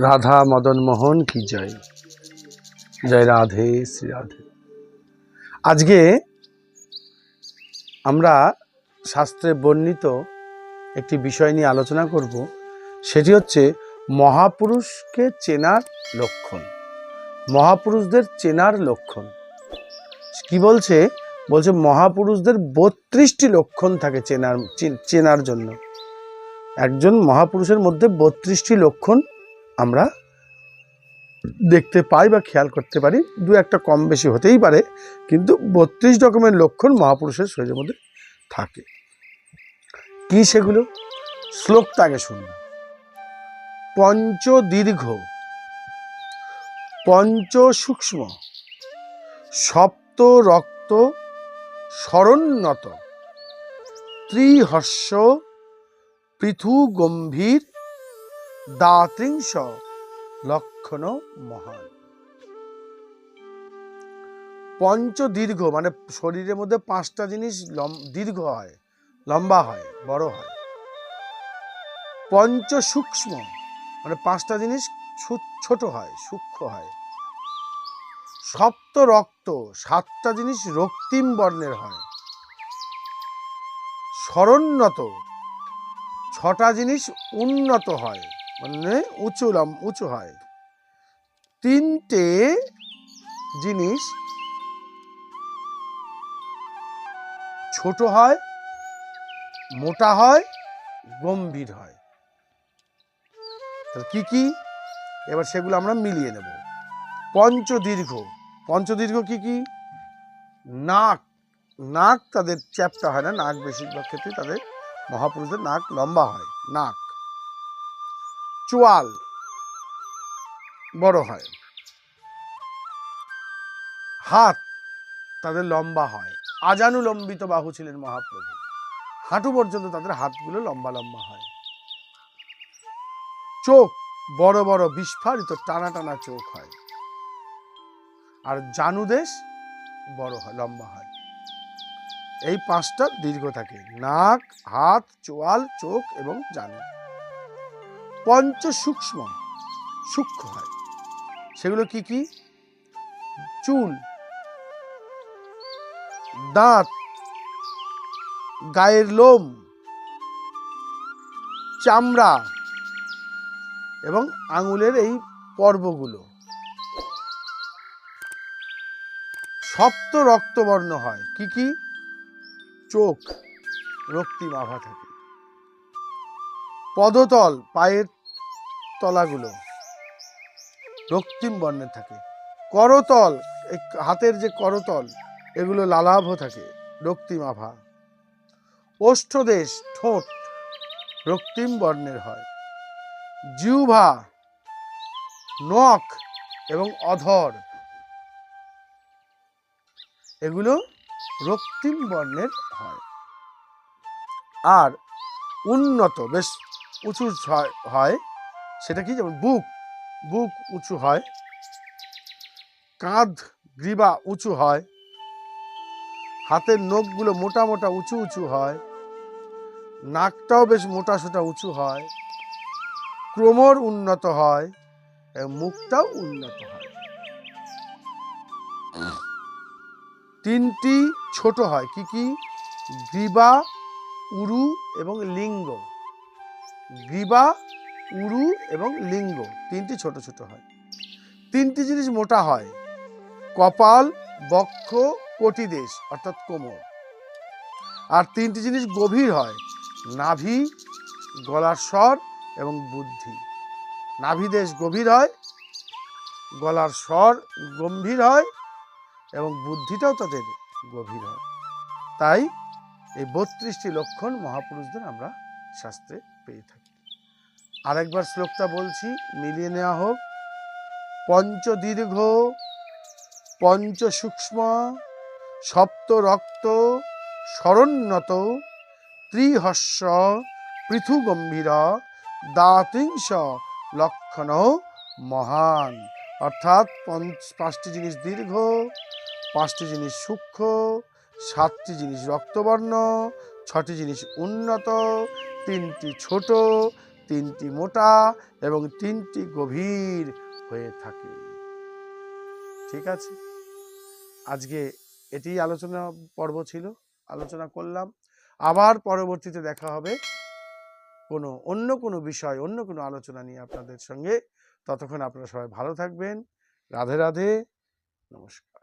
রাধা মদন মোহন কি জয়? জয় রাধে, শ্রী রাধে। আজকে আমরা শাস্ত্রে বর্ণিত একটি বিষয় নিয়ে আলোচনা করব, সেটি হচ্ছে মহাপুরুষকে চেনার লক্ষণ। মহাপুরুষদের চেনার লক্ষণ। কি বলছে? বলছে মহাপুরুষদের বত্রিশটি লক্ষণ থাকে চেনার চেনার জন্য। একজন মহাপুরুষের মধ্যে বত্রিশটি লক্ষণ আমরা দেখতে পাই বা খেয়াল করতে পারি। দু একটা কম বেশি হতেই পারে, কিন্তু বত্রিশ রকমের লক্ষণ মহাপুরুষের শরীরের মধ্যে থাকে। কি সেগুলো? শ্লোকটা আগে শুনুন পঞ্চ দীর্ঘ পঞ্চ সূক্ষ্ম সপ্ত রক্ত শরণ্যত ত্রিহর্ষ পৃথু গম্ভীর দাত্রিংশ লক্ষণ মহান। পঞ্চ দীর্ঘ মানে শরীরের মধ্যে পাঁচটা জিনিস দীর্ঘ হয়, লম্বা হয়, বড় হয়। পঞ্চ সূক্ষ্ম মানে পাঁচটা জিনিস ছোট হয়, সূক্ষ্ম হয়। সপ্ত রক্ত সাতটা জিনিস রক্তিম বর্ণের হয়। শরণ্যত ছটা জিনিস উন্নত হয়। মানে উঁচু লম- উঁচু হয়। তিনটে জিনিস ছোট হয়, মোটা হয়, গম্ভীর হয়। তাহলে কি কি? এবার সেগুলো আমরা মিলিয়ে নেব। পঞ্চদীর্ঘ। পঞ্চদীর্ঘ কি কি? নাক। নাক তাদের চ্যাপটা হয় না, নাক বেশিরভাগ ক্ষেত্রে তাদের মহাপুরুষদের নাক লম্বা হয়, নাক। চোয়াল। বড় হয়। হাত তাদের লম্বা হয়। আজানুলম্বিত বাহু ছিলেন মহাপ্রভু। হাঁটু পর্যন্ত তাদের হাতগুলো লম্বা লম্বা হয়। চোখ বড় বড় বিস্ফারিত টানা টানা চোখ হয়। আর জানুদেশ বড় হয়, লম্বা হয়। এই পাঁচটা দীর্ঘ থাকে। নাক, হাত, চোয়াল, চোখ এবং জানু। পঞ্চ সূক্ষ্ম সূক্ষ্ম হয়। সেগুলো কি কি? চুল দাঁত, গায়ের লোম, চামড়া এবং আঙুলের এই পর্বগুলো। সপ্ত রক্তবর্ণ হয়। কি কি? চোখ, রক্তিম আভা থাকে। পদতল, পায়ের তলাগুলো। রক্তিম বর্ণের থাকে। করতল, এই হাতের যে করতল, এগুলো লালাভ থাকে, রক্তিম আভা। ওষ্ঠদেশ, ঠোঁট, রক্তিম বর্ণের হয়। জিহ্বা, নখ এবং অধর, এগুলো রক্তিম বর্ণের হয়। আর উন্নত, বেশ উঁচু হয় সেটা কি? যেমন বুক। বুক উঁচু হয়। কাঁধ গ্রীবা উঁচু হয়। হাতের নখগুলো মোটা মোটা উঁচু উঁচু হয়। নাকটাও বেশ মোটা সোটা উঁচু হয়। ক্রমর উন্নত হয়। মুখটাও উন্নত হয়। তিনটি ছোট হয়। কি কি? গ্রীবা, উরু এবং লিঙ্গ। গ্রীবা উরু এবং লিঙ্গ, তিনটি ছোট ছোট হয়। তিনটি জিনিস মোটা হয়, কপাল, বক্ষ, কটিদেশ, অর্থাৎ কোমর। আর তিনটি জিনিস গভীর হয়, নাভি, গলার স্বর এবং বুদ্ধি। নাভিদেশ গভীর হয়, গলার স্বর গম্ভীর হয় এবং বুদ্ধিটাও তাদের গভীর হয়। তাই এই বত্রিশটি লক্ষণ মহাপুরুষদের আমরা শাস্ত্রে পেয়ে থাকি। আরেকবার শ্লোকটা বলছি, মিলিয়ে নেওয়া হোক। পঞ্চ সূক্ষ্ম সপ্ত রক্ত শরণ্যত ত্রিহস্য পৃথু গম্ভীর দাতিংশ লক্ষণ, মহান। অর্থাৎ পঞ্চ, পাঁচটি জিনিস দীর্ঘ, পাঁচটি জিনিস সূক্ষ্ম, সাতটি জিনিস রক্তবর্ণ, ছটি জিনিস উন্নত, তিনটি ছোট তিনটি মোটা এবং তিনটি গভীর হয়ে থাকে। ঠিক আছে? আজকে এটি আলোচনা পর্ব ছিল। আলোচনা করলাম। আবার পরবর্তীতে দেখা হবে কোনো, অন্য কোনো বিষয়, অন্য কোনো আলোচনা নিয়ে আপনাদের সঙ্গে। ততক্ষণ আপনারা সবাই ভালো থাকবেন। রাধে রাধে। নমস্কার।